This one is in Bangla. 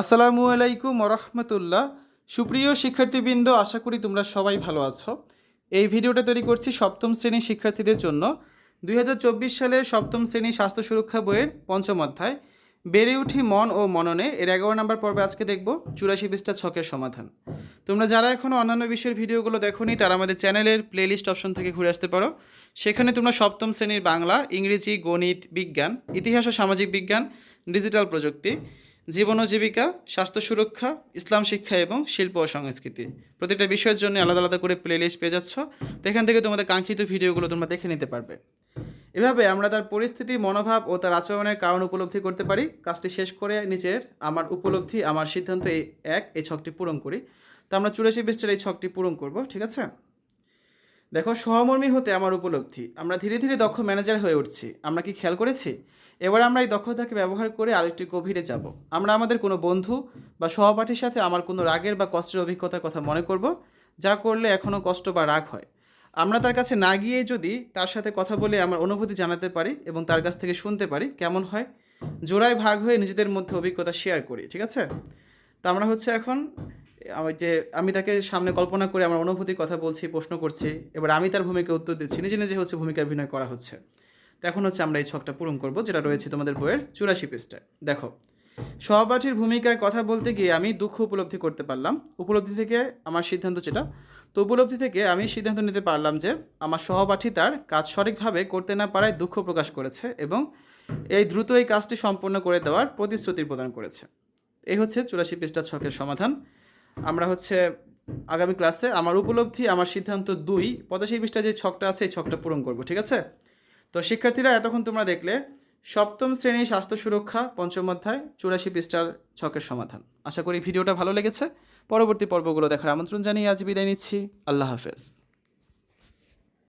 আসসালামু আলাইকুম রহমতুল্লাহ। সুপ্রিয় শিক্ষার্থীবৃন্দ, আশা করি তোমরা সবাই ভালো আছো। এই ভিডিওটা তৈরি করছি সপ্তম শ্রেণির শিক্ষার্থীদের জন্য। দুই সালের সপ্তম শ্রেণি স্বাস্থ্য সুরক্ষা বইয়ের পঞ্চম অধ্যায়, বেড়ে উঠি মন ও মননে। এর এগারো নম্বর পর্বে আজকে দেখব চুরাশি বিশটা ছকের সমাধান। তোমরা যারা এখনও অন্যান্য বিষয়ের ভিডিওগুলো দেখোনি, তারা আমাদের চ্যানেলের প্লেলিস্ট অপশন থেকে ঘুরে আসতে পারো। সেখানে তোমরা সপ্তম শ্রেণির বাংলা, ইংরেজি, গণিত, বিজ্ঞান, ইতিহাস ও সামাজিক বিজ্ঞান ডিজিটাল প্রযুক্তি জীবন ও জীবিকা, স্বাস্থ্য সুরক্ষা, ইসলাম শিক্ষা এবং শিল্প ও সংস্কৃতি। প্রতিটা বিষয়ের জন্য আলাদা আলাদা করে প্লেলিস্ট পেয়ে যাচ্ছ। এখান থেকে তোমাদের কাঙ্ক্ষিত ভিডিওগুলো তোমরা দেখে নিতে পারবে। এভাবে আমরা তার পরিস্থিতি, মনোভাব ও তার আচরণের কারণ উপলব্ধি করতে পারি। কাজটি শেষ করে নিচের আমার উপলব্ধি, আমার সিদ্ধান্ত এই এক, এই ছকটি পূরণ করি। তো আমরা চুরাশি পৃষ্ঠের এই ছকটি পূরণ করব, ঠিক আছে? দেখো, সহমর্মী হতে আমার উপলব্ধি। আমরা ধীরে ধীরে দক্ষ ম্যানেজার হয়ে উঠছি। আমরা কি খেয়াল করেছি? এবার আমরা এই দক্ষতাকে ব্যবহার করে আরেকটি গভীরে যাব। আমরা আমাদের কোনো বন্ধু বা সহপাঠীর সাথে আমার কোনো রাগের বা কষ্টের অভিজ্ঞতার কথা মনে করব, যা করলে এখনও কষ্ট বা রাগ হয়। আমরা তার কাছে না গিয়ে যদি তার সাথে কথা বলে আমার অনুভূতি জানাতে পারি এবং তার কাছ থেকে শুনতে পারি, কেমন হয়? জোড়ায় ভাগ হয়ে নিজেদের মধ্যে অভিজ্ঞতা শেয়ার করি, ঠিক আছে? তো আমরা হচ্ছে এখন আমার যে আমি তাকে সামনে কল্পনা করে আমার অনুভূতির কথা বলছি, প্রশ্ন করছি, এবার আমি তার ভূমিকা উত্তর দিচ্ছি, নিজে নিজে হচ্ছে ভূমিকা অভিনয় করা হচ্ছে। এখন হচ্ছে আমরা এই ছকটা পূরণ করব, যেটা রয়েছে তোমাদের বইয়ের চুরাশি পৃষ্ঠায়। দেখো, সহপাঠীর ভূমিকায় কথা বলতে গিয়ে আমি দুঃখ উপলব্ধি করতে পারলাম। উপলব্ধি থেকে আমার সিদ্ধান্ত যেটা, তো উপলব্ধি থেকে আমি সিদ্ধান্ত নিতে পারলাম যে আমার সহপাঠী তার কাজ সঠিকভাবে করতে না পারায় দুঃখ প্রকাশ করেছে এবং এই দ্রুত এই কাজটি সম্পন্ন করে দেওয়ার প্রতিশ্রুতি প্রদান করেছে। এই হচ্ছে চুরাশি পৃষ্ঠা ছকের সমাধান। আমরা হচ্ছে আগামী ক্লাসে আমার উপলব্ধি, আমার সিদ্ধান্ত দুই, পঁচাশি পৃষ্ঠা যে ছকটা আছে, এই ছকটা পূরণ করব, ঠিক আছে? তো শিক্ষার্থীরা, এতক্ষণ তোমরা দেখলে, সপ্তম শ্রেণি স্বাস্থ্য সুরক্ষা, পঞ্চম অধ্যায়, চুরাশি পৃষ্ঠার ছকের সমাধান। আশা করি ভিডিওটা ভালো লেগেছে। পরবর্তী পর্বগুলো দেখার আমন্ত্রণ জানিয়ে আজ বিদায় নিচ্ছি। আল্লাহ হাফেজ।